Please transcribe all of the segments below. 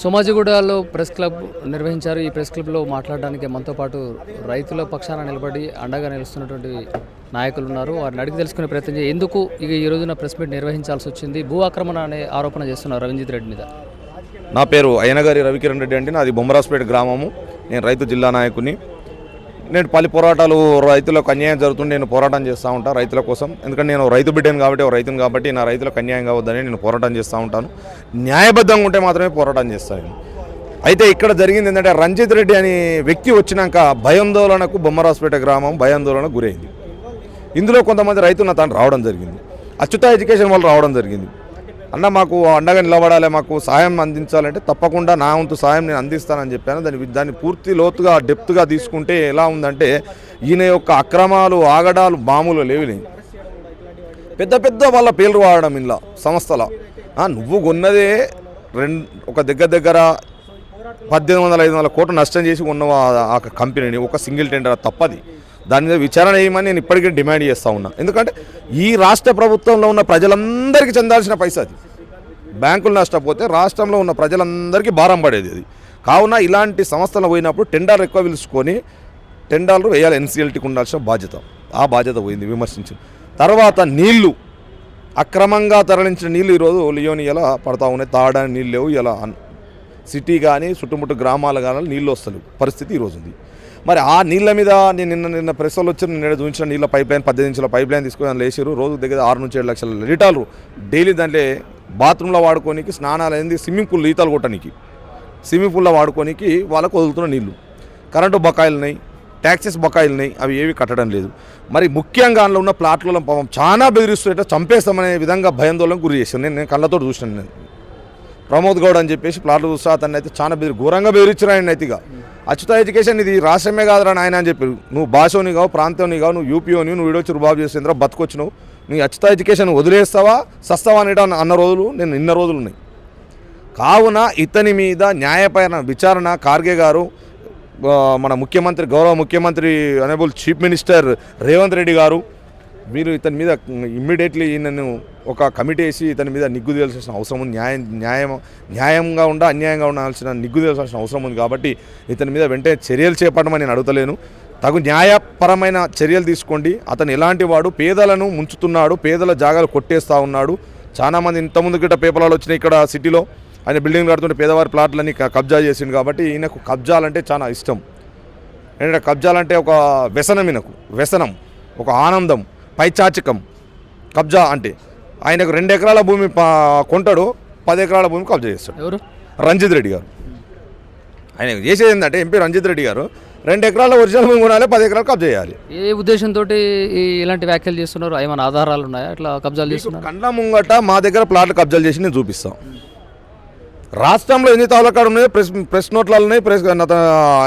సోమాజిగూడలో press club నిర్వహించారు. ఈ press క్లబ్లో మాట్లాడడానికి మనతో పాటు రైతుల పక్షాన నిలబడి అండగా నిలుస్తున్నటువంటి నాయకులు ఉన్నారు వారిని అడిగి తెలుసుకునే ప్రయత్నం చేయ. ఎందుకు ఇక ఈ రోజున ప్రెస్ మీట్ నిర్వహించాల్సి వచ్చింది? భూ ఆక్రమణ అనే ఆరోపణ చేస్తున్నారు రవీంజిత్ రెడ్డి మీద. నా పేరు అయ్యనగారి రవికిరణ్ రెడ్డి అంటే నాది బొమ్మరాజపేట గ్రామము. నేను రైతు జిల్లా నాయకుని. నేను పలు పోరాటాలు రైతులకు అన్యాయం జరుగుతుంటే నేను పోరాటం చేస్తూ ఉంటాను రైతుల కోసం. ఎందుకంటే నేను రైతు బిడ్డను కాబట్టి రైతును కాబట్టి నా రైతులకు అన్యాయం కావద్దని నేను పోరాటం చేస్తూ ఉంటాను. న్యాయబద్ధంగా ఉంటే మాత్రమే పోరాటం చేస్తాను అయితే ఇక్కడ జరిగింది ఏంటంటే రంజిత్ రెడ్డి అనే వ్యక్తి వచ్చినాక భయాందోళనకు బొమ్మరాజపేట గ్రామం భయాందోళనకు గురైంది. ఇందులో కొంతమంది రైతులు నా తాను రావడం జరిగింది. అచ్యుత ఎడ్యుకేషన్ వాళ్ళు రావడం జరిగింది. అన్న మాకు అండగా నిలబడాలి మాకు సాయం అందించాలంటే తప్పకుండా నా వంతు సాయం నేను అందిస్తానని చెప్పాను. దాన్ని దాన్ని పూర్తి లోతుగా డెప్త్గా తీసుకుంటే ఎలా ఉందంటే ఈయన యొక్క అక్రమాలు ఆగడాలు మామూలు లేవినాయి పెద్ద పెద్ద వాళ్ళ పేర్లు వాడడం ఇలా సంస్థల. ఆ, నువ్వు కొన్నదే రెండు ఒక దగ్గర దగ్గర పద్దెనిమిది వందల ఐదు వందల కోట్లు నష్టం చేసి ఉన్నవా ఆ- కంపెనీని ఒక సింగిల్ టెండర్ తప్పది. దాని మీద విచారణ చేయమని నేను ఇప్పటికీ డిమాండ్ చేస్తూ ఉన్నా. ఎందుకంటే ఈ రాష్ట్ర ప్రభుత్వంలో ఉన్న ప్రజలందరికీ చెందాల్సిన పైసా అది. బ్యాంకులు నష్టపోతే రాష్ట్రంలో ఉన్న ప్రజలందరికీ భారం పడేది అది. కావున ఇలాంటి సంస్థలు పోయినప్పుడు టెండర్ ఎక్కువ పిలుచుకొని టెండర్లు వేయాలి ఎన్సీఎల్టీకి ఉండాల్సిన బాధ్యత. ఆ బాధ్యత పోయింది విమర్శించింది. తర్వాత నీళ్ళు. అక్రమంగా తరలించిన నీళ్ళు ఈరోజు లియోని ఎలా పడతా ఉన్నాయి? తాగడానికి నీళ్ళు లేవు ఇలా సిటీ కానీ చుట్టుముట్టు గ్రామాలు కానీ నీళ్ళు వస్తలేవు. పరిస్థితి ఈరోజు ఉంది మరి ఆ నీళ్ళ మీద నేను నిన్న నిన్న ప్రెస్లో వచ్చిన నేను చూపించిన నీళ్ళ పైప్ లైన్ పద్దెనిమిది ఇంచుల పైప్ లైన్ తీసుకొని అందులో వేసారు రోజు దగ్గర ఆరు నుంచి ఏడు లక్షల లీటర్లు డైలీ దాంట్లో బాత్రూంలో వాడుకోనికి స్నానాలు అయింది స్విమ్మింగ్ పూల్ ఈతలు కొట్టడానికి స్విమ్మింగ్ పూల్లో వాడుకోనికి వాళ్ళకు వదులుతున్న నీళ్ళు. కరెంటు బకాయిలు ఉన్నాయి ట్యాక్సెస్ బకాయిలు ఉన్నాయి అవి ఏవి కట్టడం లేదు. మరి ముఖ్యంగా అందులో ఉన్న ప్లాట్లలో పాపం చాలా బెదిరిస్తుంటే చంపేస్తామనే విధంగా భయాందోళనకు గురి చేశాను. నేను నేను కళ్ళతో చూసాను నేను. ప్రమోద్ గౌడ్ అని చెప్పేసి ప్లాట్లు చూస్తా అతన్ని అయితే చాలా బెదిరి ఘోరంగా బెదిరించారు ఆయన నైతిగా అచ్యుత ఎడ్యుకేషన్ ఇది రాష్ట్రమే కాదురా నాయన అని చెప్పారు. నువ్వు భాషోని కావు ప్రాంతంని కావు నువ్వు యూపీఓని నువ్వు వీడొచ్చి రుబాబు చేసేంద్ర బతుకొచ్చినావు. నీ అచ్యుత ఎడ్యుకేషన్ వదిలేస్తావా సస్తావా అనేట అన్న రోజులు నేను ఇన్న రోజులు ఉన్నాయి. కావున ఇతని మీద న్యాయపరమైన విచారణ ఖార్గే గారు మన ముఖ్యమంత్రి గౌరవ ముఖ్యమంత్రి honourable chief minister Revanth Reddy garu మీరు ఇతని మీద ఇమ్మీడియట్లీ నన్ను ఒక కమిటీ వేసి ఇతని మీద నిగ్గు తేల్సిన అవసరం ఉంది. న్యాయం న్యాయం న్యాయంగా ఉండ అన్యాయంగా ఉండాల్సిన నిగ్గు తేల్సిన అవసరం ఉంది కాబట్టి ఇతని మీద వెంటనే చర్యలు చేపట్టమని నేను అడుగుతలేను. తగు న్యాయపరమైన చర్యలు తీసుకోండి. అతను ఎలాంటి వాడు పేదలను ముంచుతున్నాడు పేదల జాగాలు కొట్టేస్తూ ఉన్నాడు. చాలామంది ఇంతకుముందు గిట్ట పేపర్లు వచ్చినాయి ఇక్కడ సిటీలో. ఆయన బిల్డింగ్ కడుతుంటే పేదవారి ప్లాట్లన్నీ కబ్జా చేసిండు కాబట్టి ఈయనకు కబ్జాలంటే చాలా ఇష్టం. ఏంటంటే కబ్జాలంటే ఒక వ్యసనం ఈయనకు. వ్యసనం ఒక ఆనందం పైచాచికం. కబ్జా అంటే ఆయనకు రెండు ఎకరాల భూమి కొంటాడు పది ఎకరాల భూమి కబ్జా చేస్తాడు. ఎవరు? రంజిత్ రెడ్డి గారు. ఆయన చేసేది ఏంటంటే ఎంపీ రంజిత్ రెడ్డి గారు రెండు ఎకరాల ఒరిజినల్ భూమి కొనాలి పది ఎకరాలు కబ్జా చేయాలి. ఏ ఉద్దేశంతో ఇలాంటి వ్యాఖ్యలు చేస్తున్నారు? ఏమైనా ఆధారాలు ఉన్నాయా? ఇట్లా కబ్జాలు చేస్తున్నారు? కండ్ల ముంగట మా దగ్గర ప్లాట్లు కబ్జాలు చేసి నేను చూపిస్తాం. రాష్ట్రంలో ఎన్ని తాలూకాడు ఉన్నాయో? ప్రెస్ ప్రెస్ నోట్లలో ఉన్నాయి ప్రెస్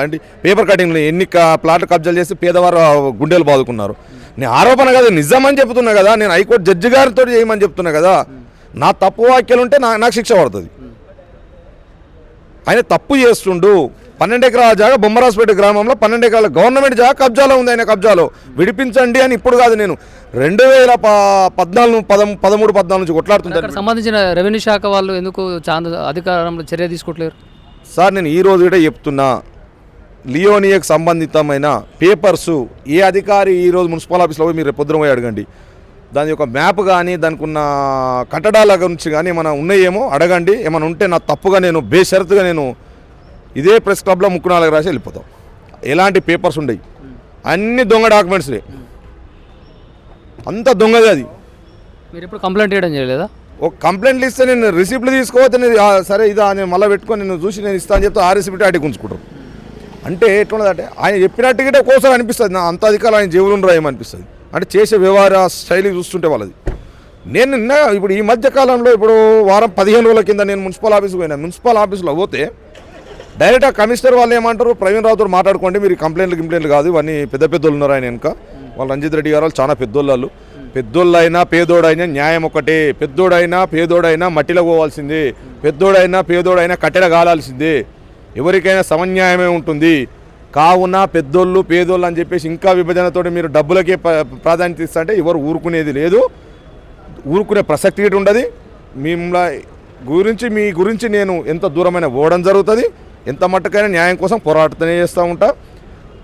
ఏంటి పేపర్ కటింగ్ ఉన్నాయి. ఎన్ని ప్లాట్లు కబ్జాలు చేసి పేదవారు గుండెలు బాదుకున్నారు. నేను ఆరోపణ కదా నిజమని చెప్తున్నా కదా. నేను హైకోర్టు జడ్జి గారితో చేయమని చెప్తున్నా కదా. నా తప్పు వ్యాఖ్యలు ఉంటే నాకు శిక్ష పడుతుంది. ఆయన తప్పు చేస్తుండు. పన్నెండు ఎకరాల జాగా బొమ్మరాజపేట గ్రామంలో పన్నెండు ఎకరాల గవర్నమెంట్ జాగా కబ్జాలో ఉంది ఆయన కబ్జాలో. విడిపించండి అని ఇప్పుడు కాదు నేను. రెండు వేల పద్నాలుగు పదం పదమూడు పద్నాలుగు నుంచి కొట్లాడుతుంటాను. అక్కడ సంబంధించిన రెవెన్యూ శాఖ వాళ్ళు ఎందుకు అధికారంలో చర్య తీసుకోవట్లేరు? సార్ నేను ఈ రోజు కూడా చెప్తున్నా. లియోనియాకి సంబంధితమైన పేపర్స్ ఏ అధికారి ఈ రోజు మున్సిపల్ ఆఫీస్లో పోయి మీరు రేపు పొద్దున పోయి అడగండి. దాని యొక్క మ్యాప్ కానీ దానికి ఉన్న కట్టడాల గురించి కానీ ఏమైనా ఉన్నాయేమో అడగండి. ఏమైనా ఉంటే నా తప్పుగా నేను బేషరతుగా నేను ఇదే ప్రెస్ క్లబ్లో ముక్కు నాలుగు రాసి వెళ్ళిపోతాం. ఎలాంటి పేపర్స్ ఉండయి. అన్ని దొంగ డాక్యుమెంట్స్లే అంత దొంగది అది. మీరు ఎప్పుడు కంప్లైంట్ చేయడం చేయలేదా? ఒక కంప్లైంట్లు ఇస్తే నేను రిసిప్ట్లు తీసుకోవచ్చు నేను సరే ఇదా నేను మళ్ళీ పెట్టుకొని నేను చూసి నేను ఇస్తాను చెప్తే ఆ రిసిప్ట్ అడిగి ఉంచుకుంటారు. అంటే ఎట్లున్నదంటే ఆయన చెప్పినట్టుగా కోసం అనిపిస్తుంది నా అంత అధికారులు ఆయన జీవులు ఉండరు ఏమనిపిస్తుంది అంటే చేసే వ్యవహార శైలి చూస్తుంటే వాళ్ళది. నేను నిన్న ఇప్పుడు ఈ మధ్య కాలంలో ఇప్పుడు వారం పదిహేను రోజుల కింద నేను మున్సిపల్ ఆఫీస్కి పోయినా. మున్సిపల్ ఆఫీస్లో పోతే డైరెక్ట్గా కమిషనర్ వాళ్ళు ఏమంటారు? ప్రవీణ్ రావుతో మాట్లాడుకోండి మీరు కంప్లైంట్లు కంప్లైంట్లు కాదు ఇవన్నీ పెద్ద పెద్దోళ్ళు ఉన్నారు ఆయన వెనుక. వాళ్ళు రంజిత్ రెడ్డి గారు వాళ్ళు చాలా పెద్దోళ్ళు పెద్దోళ్ళైనా పేదోడైనా న్యాయం ఒకటే. పెద్దోడైనా పేదోడైనా మట్టిలో పోవాల్సిందే. పెద్దోడైనా పేదోడైనా కట్టెడ కాలాల్సిందే ఎవరికైనా సమన్యాయమే ఉంటుంది. కావున పెద్దోళ్ళు పేదోళ్ళు అని చెప్పేసి ఇంకా విభజనతో మీరు డబ్బులకే ప్రాధాన్యత ఇస్తా ఎవరు ఊరుకునేది లేదు. ఊరుకునే ప్రసక్తి ఉండదు. మిమ్మల్ని గురించి మీ గురించి నేను ఎంత దూరమైన పోవడం జరుగుతుంది. ఎంత మట్టుకైనా న్యాయం కోసం పోరాటనే చేస్తూ ఉంటా.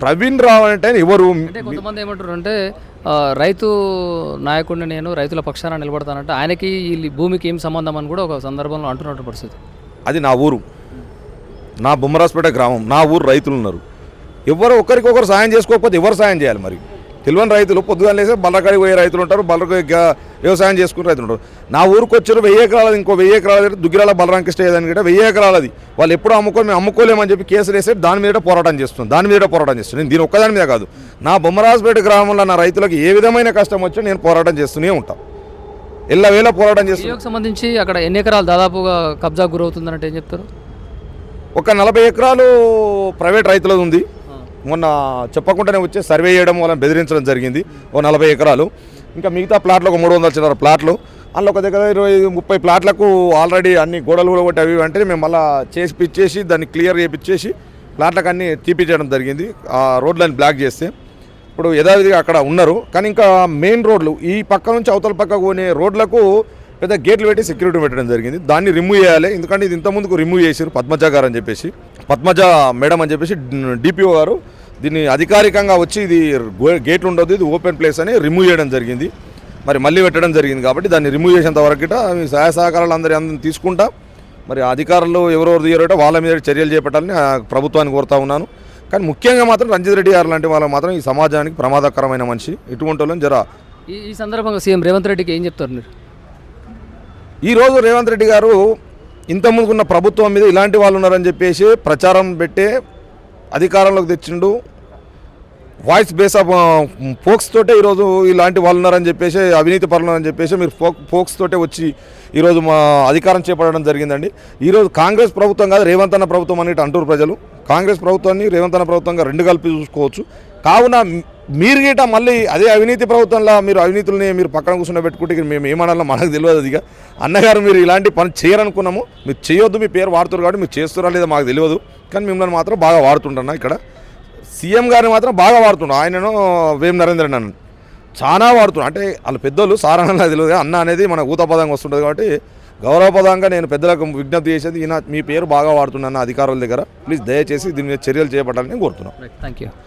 ప్రవీణ్ రావు అంటే ఎవరు? కొంతమంది ఏమంటారు అంటే రైతు నాయకుడిని నేను రైతుల పక్షాన నిలబడతానంటే ఆయనకి ఈ భూమికి ఏం సంబంధం అని కూడా ఒక సందర్భంలో అంటున్నట్టు పరిస్థితి. అది నా ఊరు. నా బొమ్మరాజపేట గ్రామం. నా ఊరు రైతులు ఉన్నారు. ఎవరు ఒకరికొకరు సాయం చేసుకోకపోతే ఎవరు సాయం చేయాలి మరి? తెలియని రైతులు పొద్దుగా లేసే బల్లకాడికి పోయే రైతులు ఉంటారు బల్లకి గ- వ్యవసాయం చేసుకునే రైతులు ఉంటారు నా ఊరికి వచ్చారు వెయ్యి ఎకరాలది ఇంకో వెయ్యి ఎకరాలది దుగ్గిరాల బలరాంకృష్ణ ఏదని కూడా వెయ్యి ఎకరాలది. వాళ్ళు ఎప్పుడు అమ్ముకొని మేము అమ్ముకోలేమని చెప్పి కేసులు వేసి దాని మీద పోరాటం చేస్తున్నాం. దాని మీద పోరాటం చేస్తున్నాను నేను దీని ఒక్కదాని మీద కాదు. నా బొమ్మరాజపేట గ్రామంలో నా రైతులకు ఏ విధమైన కష్టం వచ్చినా నేను పోరాటం చేస్తూనే ఉంటాను ఎల్లవేళ పోరాటం చేస్తున్నాను ఈయోకి సంబంధించి అక్కడ ఎన్ని ఎకరాలు దాదాపుగా కబ్జా గురవుతుందంటే ఏం చెప్తారు? ఒక నలభై ఎకరాలు ప్రైవేట్ రైతులది ఉంది. మొన్న చెప్పకుండానే వచ్చి సర్వే చేయడం వాళ్ళని బెదిరించడం జరిగింది. ఓ నలభై ఎకరాలు. ఇంకా మిగతా ప్లాట్లు ఒక మూడు వందల చిల్లర ప్లాట్లు. అందులో ఒక దగ్గర ఇరవై ముప్పై ప్లాట్లకు ఆల్రెడీ అన్ని గోడలు కూడా కొట్టి అవి అంటే మేము మళ్ళీ చేసి పిచ్చేసి దాన్ని క్లియర్ చేపిచ్చేసి ప్లాట్లకు అన్ని తీపిచ్చేయడం జరిగింది. ఆ రోడ్లని బ్లాక్ చేస్తే ఇప్పుడు యథావిధిగా అక్కడ ఉన్నారు. కానీ ఇంకా మెయిన్ రోడ్లు ఈ పక్క నుంచి అవతల పక్క పోనే రోడ్లకు పెద్ద గేట్లు పెట్టి సెక్యూరిటీ పెట్టడం జరిగింది. దాన్ని రిమూవ్ చేయాలి. ఎందుకంటే ఇది ఇంతకుముందుకు రిమూవ్ చేసారు పద్మజ గారు అని చెప్పేసి. పద్మజ మేడం అని చెప్పేసి డిపిఓ గారు దీన్ని అధికారికంగా వచ్చి ఇది గో- గేట్లు ఉండదు ఇది ఓపెన్ ప్లేస్ అని రిమూవ్ చేయడం జరిగింది. మరి మళ్ళీ పెట్టడం జరిగింది కాబట్టి దాన్ని రిమూవ్ చేసేంత వరకు గిట్ట మీ సహాయ సహకారాలు అందరి అందరిని తీసుకుంటా మరి అధికారులు ఎవరెవరు తీయరో వాళ్ళ మీద చర్యలు చేపట్టాలని ప్రభుత్వాన్ని కోరుతా ఉన్నాను. కానీ ముఖ్యంగా మాత్రం రంజిత్ రెడ్డి గారు లాంటి వాళ్ళు మాత్రం ఈ సమాజానికి ప్రమాదకరమైన మనిషి. ఇటువంటి వాళ్ళని జర ఈ ఈ సందర్భంగా సీఎం రేవంత్ రెడ్డికి ఏం చెప్తారు మీరు? ఈరోజు రేవంత్ రెడ్డి గారు ఇంతకుముందుకున్న ప్రభుత్వం మీద ఇలాంటి వాళ్ళు ఉన్నారని చెప్పేసి ప్రచారం పెట్టే అధికారంలోకి తెచ్చిండు. వాయిస్ బేస్ ఆఫ్ ఫోక్స్ తోటే ఈరోజు ఇలాంటి వాళ్ళు ఉన్నారని చెప్పేసి అవినీతి పరులు చెప్పేసి మీరు ఫోక్ ఫోక్స్ తోటే వచ్చి ఈరోజు మా అధికారం చేపట్టడం జరిగిందండి. ఈరోజు కాంగ్రెస్ ప్రభుత్వం కాదు రేవంత్ అన్న ప్రభుత్వం అని అంటారు ప్రజలు. కాంగ్రెస్ ప్రభుత్వాన్ని రేవంత్ అన్న ప్రభుత్వంగా రెండు కలిపి చూసుకోవచ్చు. కావున మీరు గిట మళ్ళీ అదే అవినీతి ప్రభుత్వంలో మీరు అవినీతుల్ని మీరు పక్కన కూర్చుని పెట్టుకుంటే మేము ఏమనాలో మనకు తెలియదు అది ఇక. అన్నగారు మీరు ఇలాంటి పని చేయరనుకున్నాము. మీరు చేయొద్దు మీ పేరు వాడుతారు కాబట్టి మీరు చేస్తున్నారా లేదా మాకు తెలియదు. కానీ మిమ్మల్ని మాత్రం బాగా వాడుతుంటున్నా ఇక్కడ. సీఎం గారిని మాత్రం బాగా వాడుతున్నాడు ఆయనను వేం నరేంద్ర అన్న చాలా వాడుతున్నాడు అంటే వాళ్ళ పెద్దోళ్ళు సాధారణంగా తెలియదు అన్న అనేది మన ఊతపదంగా వస్తుంటుంది కాబట్టి గౌరవపదంగా నేను పెద్దలకు విజ్ఞప్తి చేసేది ఈయన మీ పేరు బాగా వాడుతున్నాను అధికారుల దగ్గర. ప్లీజ్ దయచేసి దీని మీద చర్యలు చేపట్టాలని కోరుతున్నాను. Thank you